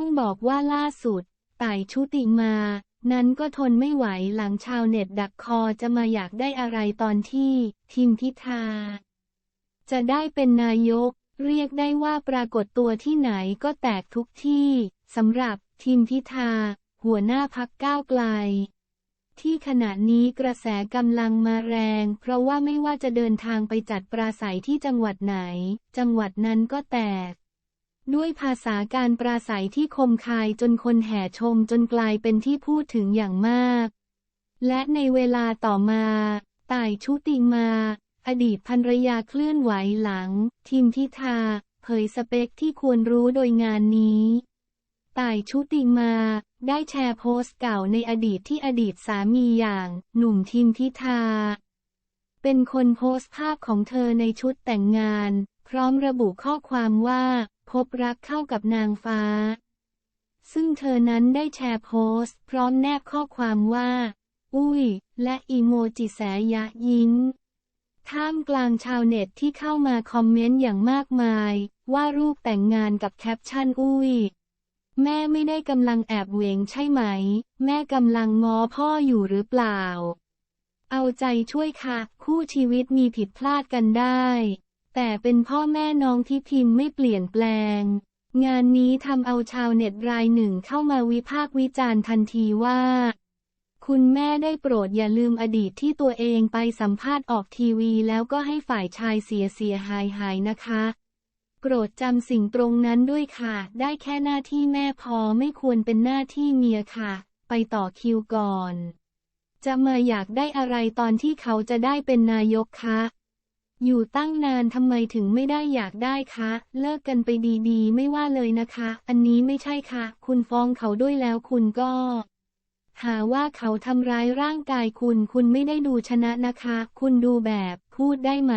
ต้องบอกว่าล่าสุดต่ายชุติมา นั้นก็ทนไม่ไหวหลังชาวเน็ตดักคอจะมาอยากได้อะไรตอนที่ทิมพิธา จะได้เป็นนายก เรียกได้ว่าปรากฏตัวที่ไหนก็แตกทุกที่สำหรับทิมพิธา หัวหน้าพักก้าวไกล ที่ขณะนี้กระแสกำลังมาแรง เพราะว่าไม่ว่าจะเดินทางไปจัดปราศัยที่จังหวัดไหน จังหวัดนั้นก็แตก ด้วยภาษาการปราศัยที่คมคายจนคนแห่ชมจนกลายเป็นที่พูดถึงอย่างมาก และในเวลาต่อมาต่ายชุติมา อดีตภรรยาเคลื่อนไหวหลัง ทิมพิธา เผยสเปคที่ควรรู้โดยงานนี้ต่ายชุติมา ได้แชร์โพสต์เก่าในอดีตที่อดีตสามีอย่าง หนุ่มทิมพิธา เป็นคนโพสต์ภาพของเธอในชุดแต่งงาน พร้อมระบุข้อความว่า พบรักเข้ากับนางฟ้า ซึ่งเธอนั้นได้แชร์โพสต์ พร้อมแนบข้อความว่า อุ้ย และอีโมจิแสยะยิ้มท่ามกลางชาวเน็ตที่เข้ามาคอมเมนต์อย่างมากมาย ว่ารูปแต่งงานกับแคปชั่นอุ้ย แม่ไม่ได้กำลังแอบเวงใช่ไหม แม่กำลังง้อพ่ออยู่หรือเปล่า เอาใจช่วยค่ะ คู่ชีวิตมีผิดพลาดกันได้ แต่เป็นพ่อแม่น้องที่พิมพ์ไม่เปลี่ยนแปลง งานนี้ทำเอาชาวเน็ตรายหนึ่งเข้ามาวิพากษ์วิจารณ์ทันทีว่า คุณแม่ได้โปรดอย่าลืมอดีตที่ตัวเองไปสัมภาษณ์ออกทีวีแล้วก็ให้ฝ่ายชายเสียเสียหายหายนะคะโปรดจำสิ่งตรงนั้นด้วยค่ะ ได้แค่หน้าที่แม่พอไม่ควรเป็นหน้าที่เมียค่ะ ไปต่อคิวก่อน จะมาอยากได้อะไรตอนที่เขาจะได้เป็นนายกคะ อยู่ตั้งนานทำไมถึงไม่ได้อยากได้คะ เลิกกันไปดีๆ ไม่ว่าเลยนะคะ อันนี้ไม่ใช่ค่ะ คุณฟ้องเขาด้วยแล้วคุณก็ หาว่าเขาทำร้ายร่างกายคุณ คุณไม่ได้ดูชนะนะคะ คุณดูแบบพูดได้ไหม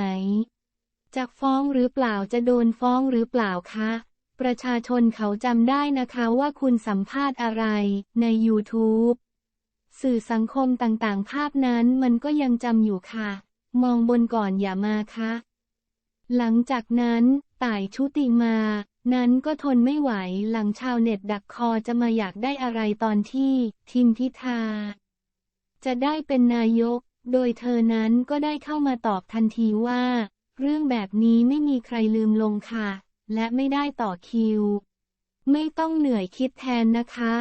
จะฟ้องหรือเปล่าจะโดนฟ้องหรือเปล่าคะ ประชาชนเขาจำได้นะคะว่าคุณสัมภาษณ์อะไรใน YouTube สื่อสังคมต่างๆ ภาพนั้นมันก็ยังจำอยู่ค่ะ มองบนก่อนอย่ามาคะ หลังจากนั้นต่ายชุติมา นั้นก็ทนไม่ไหวหลังชาวเน็ตดักคอจะมาอยากได้อะไรตอนที่ทิมพิธา จะได้เป็นนายก โดยเธอนั้นก็ได้เข้ามาตอบทันทีว่า เรื่องแบบนี้ไม่มีใครลืมลงค่ะ และไม่ได้ต่อคิว ไม่ต้องเหนื่อยคิดแทนนะคะ